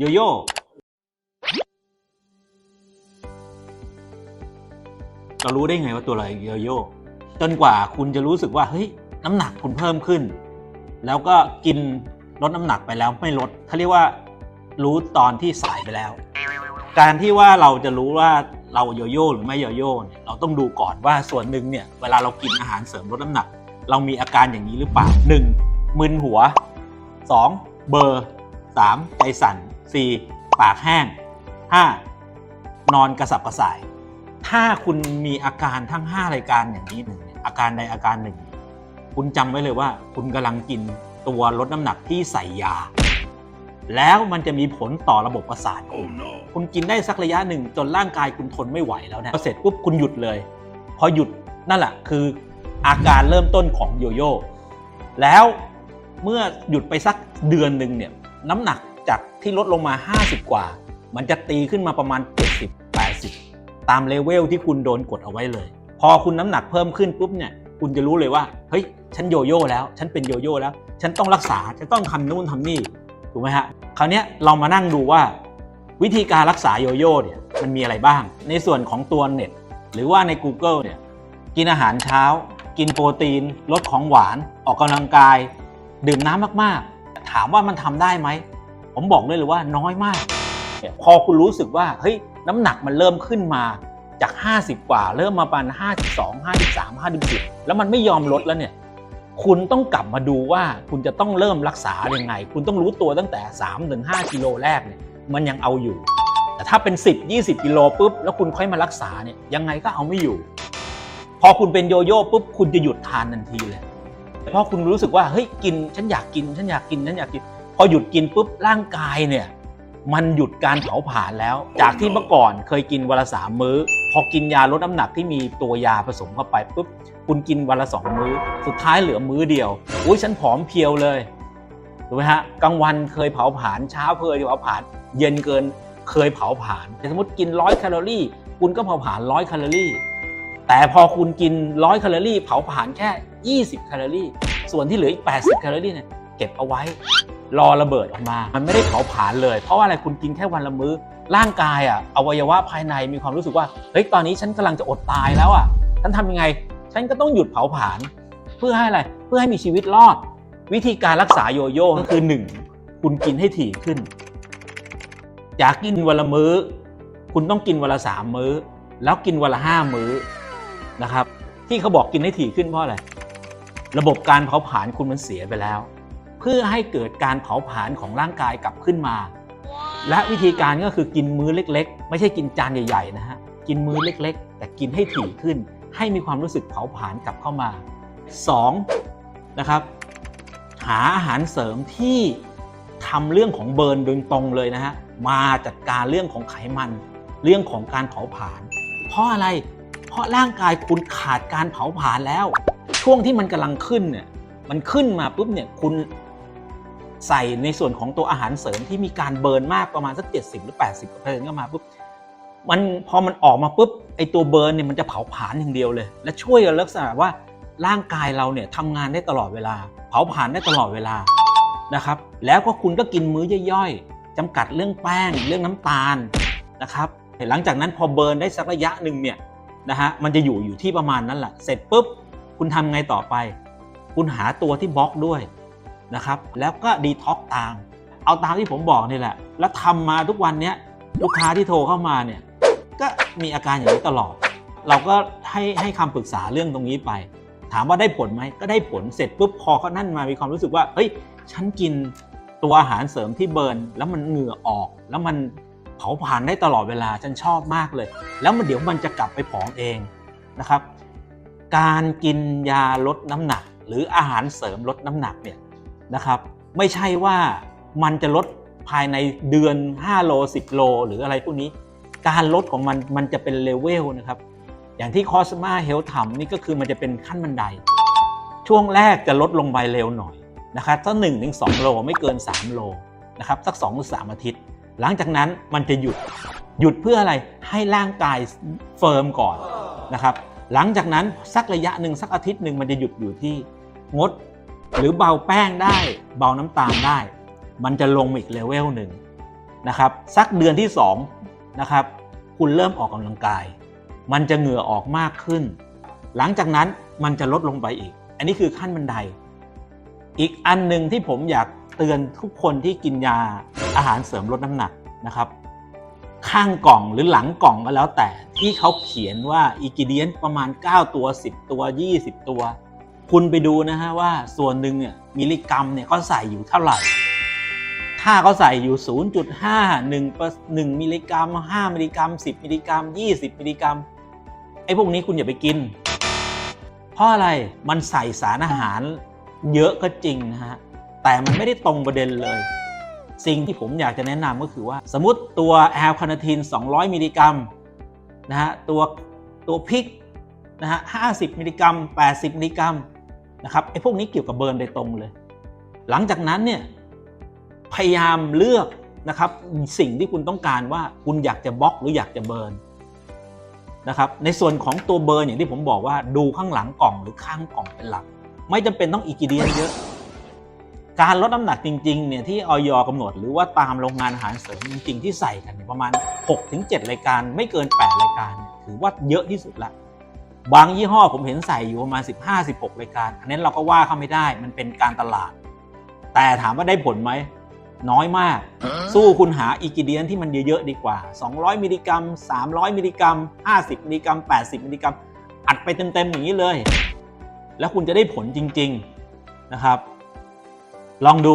โยโย่เรารู้ได้ไงว่าตัวอะไรโยโย่จนกว่าคุณจะรู้สึกว่าเฮ้ยน้ำหนักคุณเพิ่มขึ้น แล้วก็กินลดน้ำหนักไปแล้วไม่ลดเขาเรียกว่ารู้ตอนที่สายไปแล้ว การที่ว่าเราจะรู้ว่าเราโยโย่หรือไม่โยโย่เนี่ยเราต้องดูก่อนว่าส่วนหนึ่งเนี่ยเวลาเรากินอาหารเสริมลดน้ำหนัก เรามีอาการอย่างนี้หรือเปล่า 1. มึนหัว 2. เบอร์ 3. ใจสั่น 4. ปากแห้ง 5. นอนกระสับกระส่าย ถ้าคุณมีอาการทั้ง 5 รายการอย่างนี้หนึ่งเนี่ยอาการใดอาการหนึ่ง คุณจำไว้เลยว่า คุณกำลังกินตัวลดน้ำหนักที่ใส่ยา แล้วมันจะมีผลต่อระบบประสาทคุณคุณกินได้สักระยะหนึ่ง จนร่างกายคุณทนไม่ไหวแล้วเนี่ยพอเสร็จปุ๊บคุณหยุดเลย พอหยุดนั่นแหละคืออาการเริ่มต้นของโยโย่แล้วเมื่อหยุดไปสักเดือนหนึ่งเนี่ยน้ำหนัก จากที่ลดลงมา 50 กว่า มันจะตีขึ้นมาประมาณ 70 80 ตามเลเวลที่คุณโดนกดเอาไว้เลย พอคุณน้ำหนักเพิ่มขึ้นปุ๊บเนี่ยคุณจะรู้เลยว่าเฮ้ยฉันโยโย่แล้ว ฉันเป็นโยโย่แล้ว ฉันต้องรักษาฉันต้องทำนู่นทำนี่ถูกไหมฮะคราวนี้เรามานั่งดูว่า วิธีการรักษาโยโย่เนี่ยมันมีอะไรบ้าง ในส่วนของตัวเน็ตหรือว่าใน Google เนี่ยกินอาหารเช้า กินโปรตีน ลดของหวาน ออกกำลังกาย ดื่มน้ำมากๆ ถามว่ามันทำได้ไหม ผมบอกเลยเลยว่าน้อยมากเนี่ยพอคุณรู้สึกว่าเฮ้ยน้ำหนักมันเริ่มขึ้นมาจาก 50 กว่า เริ่มมาประมาณ52 53 54 แล้วมันไม่ยอมลดแล้วเนี่ย คุณต้องกลับมาดูว่าคุณจะต้องเริ่มรักษายังไง คุณต้องรู้ตัวตั้งแต่ 3-5กิโลแรกเนี่ยมันยังเอาอยู่ แต่ถ้าเป็น 10 20 กิโลปุ๊บ แล้วคุณค่อยมารักษาเนี่ยยังไงก็เอาไม่อยู่ พอคุณเป็นโยโย่ปุ๊บ คุณจะหยุดทานทันทีเลย เพราะคุณรู้สึกว่าเฮ้ยกินฉันอยากกินฉันอยากกินฉันอยากกิน พอหยุดกินปุ๊บร่างกายเนี่ยมันหยุดการเผาผลาญแล้ว จากที่เมื่อก่อนเคยกินวันละสามมื้อ พอกินยาลดน้ำหนักที่มีตัวยาผสมเข้าไปปุ๊บคุณกินวันละสองมื้อ สุดท้ายเหลือมื้อเดียวอุ้ยฉันผอมเพรียวเลยถูกไหมฮะกลางวันเคยเผาผลาญเช้าเคยเผาผลาญเย็นเกินเคยเผาผลาญแต่สมมติกินร้อยแคลอรี่ คุณก็เผาผลาญร้อยแคลอรี่ แต่พอคุณกินร้อยแคลอรี่ เผาผลาญแค่ 20 แคลอรี่ ส่วนที่เหลืออีก 80 แคลอรี่เนี่ยเก็บเอาไว้ รอระเบิดออกมา มันไม่ได้เผาผลาญเลย เพราะว่าอะไรคุณกินแค่วันละมื้อ ร่างกายอะอวัยวะภายในมีความรู้สึกว่า เฮ้ย ตอนนี้ฉันกำลังจะอดตายแล้วอะ ฉันทำยังไง ฉันก็ต้องหยุดเผาผลาญ เพื่อให้อะไร เพื่อให้มีชีวิตรอด วิธีการรักษาโยโย่ก็คือ 1. คุณกินให้ถี่ขึ้น อยากกินวันละมื้อ คุณต้องกินวันละสามมื้อ แล้วกินวันละห้ามื้อนะครับ ที่เขาบอกกินให้ถี่ขึ้นเพราะอะไร ระบบการเผาผลาญคุณมันเสียไปแล้ว เพื่อให้เกิดการเผาผลาญของร่างกายกลับขึ้นมา และวิธีการก็คือกินมื้อเล็ก ๆ ไม่ใช่กินจานใหญ่ๆนะฮะกินมื้อเล็ก ๆ แต่กินให้ถี่ขึ้น ให้มีความรู้สึกเผาผลาญกลับเข้ามา 2. นะครับหาอาหารเสริมที่ทำเรื่องของเบิร์นโดยตรงเลยนะฮะมาจัดการเรื่องของไขมันเรื่องของการเผาผลาญเพราะอะไร เพราะร่างกายคุณขาดการเผาผลาญแล้ว ช่วงที่มันกำลังขึ้นเนี่ยมันขึ้นมาปุ๊บเนี่ยคุณ ใส่ในส่วนของตัวอาหารเสริมที่มีการเบิร์นมากประมาณสัก 70 หรือ 80เปอร์เซ็นต์เข้ามาปุ๊บมันพอมันออกมาปุ๊บไอตัวเบิร์นเนี่ยมันจะเผาผลาญอย่างเดียวเลย และช่วยลักษณะว่าร่างกายเราเนี่ยทำงานได้ตลอดเวลา เผาผลาญได้ตลอดเวลานะครับแล้วก็คุณก็กินมื้อย่อยๆจำกัดเรื่องแป้งเรื่องน้ำตาลนะครับหลังจากนั้นพอเบิร์นได้สักระยะหนึ่งเนี่ยนะฮะมันจะอยู่อยู่ที่ประมาณนั้นแหละเสร็จปุ๊บคุณทำไงต่อไป คุณหาตัวที่บล็อกด้วย นะครับ แล้วก็ดีท็อกตาม เอาตามที่ผมบอกนี่แหละ แล้วทำมาทุกวันเนี้ยลูกค้าที่โทรเข้ามาเนี่ย ก็มีอาการอย่างนี้ตลอด เราก็ให้ให้คำปรึกษาเรื่องตรงนี้ไป ถามว่าได้ผลไหมก็ได้ผลเสร็จปุ๊บพอเขานั่นมามีความรู้สึกว่าเฮ้ยฉันกินตัวอาหารเสริมที่เบิร์นแล้วมันเหงื่อออก แล้วมันเผาผลาญได้ตลอดเวลาฉันชอบมากเลย แล้วมันเดี๋ยวมันจะกลับไปผอมเองนะครับ การกินยาลดน้ำหนัก หรืออาหารเสริมลดน้ำหนักเนี่ย นะครับ ไม่ใช่ว่ามันจะลดภายในเดือน 5 โล 10 โล หรืออะไรพวกนี้ การลดของมันมันจะเป็นเลเวลนะครับ อย่างที่คอสมาเฮลทำนี่ก็คือมันจะเป็นขั้นบันได ช่วงแรกจะลดลงไปเร็วหน่อยนะครับสักหนึ่งถึงสองโลไม่เกิน 3 โลนะครับสัก2หรือ3อาทิตย์ หลังจากนั้นมันจะหยุดหยุดเพื่ออะไรให้ร่างกายเฟิร์มก่อนนะครับ หลังจากนั้นสักระยะหนึ่งสักอาทิตย์หนึ่งมันจะหยุดอยู่ที่งด หรือเบาแป้งได้ เบาน้ำตาลได้ มันจะลงมาอีกเลเวลหนึ่งนะครับสักเดือนที่2นะครับคุณเริ่มออกกำลังกาย มันจะเหงื่อออกมากขึ้น หลังจากนั้นมันจะลดลงไปอีก อันนี้คือขั้นบันได อีกอันหนึ่งที่ผมอยากเตือนทุกคนที่กินยาอาหารเสริมลดน้ำหนักนะครับข้างกล่องหรือหลังกล่องก็แล้วแต่ที่เขาเขียนว่าอิกิเดียนประมาณ 9 ตัว 10 ตัว 20 ตัว คุณไปดูนะฮะว่าส่วนหนึ่งเนี่ยมิลลิกรัมเนี่ยเขาใส่อยู่เท่าไหร่ ถ้าเขาใส่อยู่ 0.5 1ปร์1มิลลิกรัม 5 มิลลิกรัม 10 มิลลิกรัม 20 มิลลิกรัมไอ้พวกนี้คุณอย่าไปกิน เพราะอะไรมันใส่สารอาหารเยอะก็จริงนะฮะแต่มันไม่ได้ตรงประเด็นเลย สิ่งที่ผมอยากจะแนะนำก็คือว่า สมมติตัวแอลคาเนทีน200 มิลลิกรัมนะฮะตัวตัวพริกนะฮะ50 มิลลิกรัม 80 มิลลิกรัม นะครับไอ้พวกนี้เกี่ยวกับเบิร์นโดยตรงเลย หลังจากนั้นเนี่ยพยายามเลือกนะครับสิ่งที่คุณต้องการว่าคุณอยากจะบล็อกหรืออยากจะเบิร์นนะครับในส่วนของตัวเบิร์นอย่างที่ผมบอกว่าดูข้างหลังกล่องหรือข้างกล่องเป็นหลัก ไม่จำเป็นต้องอีกิเดียนเยอะ การลดน้ำหนักจริงๆเนี่ยที่ออยกำหนดหรือว่าตามโรงงานอาหารเสริมจริงๆที่ใส่กันเนี่ยประมาณ 6-7 รายการไม่เกิน 8 รายการ ถือว่าเยอะที่สุดละ บางยี่ห้อผมเห็นใส่อยู่ประมาณ 15-16 รายการ อันนั้นเราก็ว่าเขาไม่ได้มันเป็นการตลาด แต่ถามว่าได้ผลไหม น้อยมาก สู้คุณหาอีกิเดียนที่มันเยอะ ๆ ดีกว่า 200 มิลลิกรัม 300 มิลลิกรัม 50 มิลลิกรัม 80 มิลลิกรัม อัดไปเต็ม ๆ อย่างนี้เลย แล้วคุณจะได้ผลจริง ๆ นะครับ ลองดู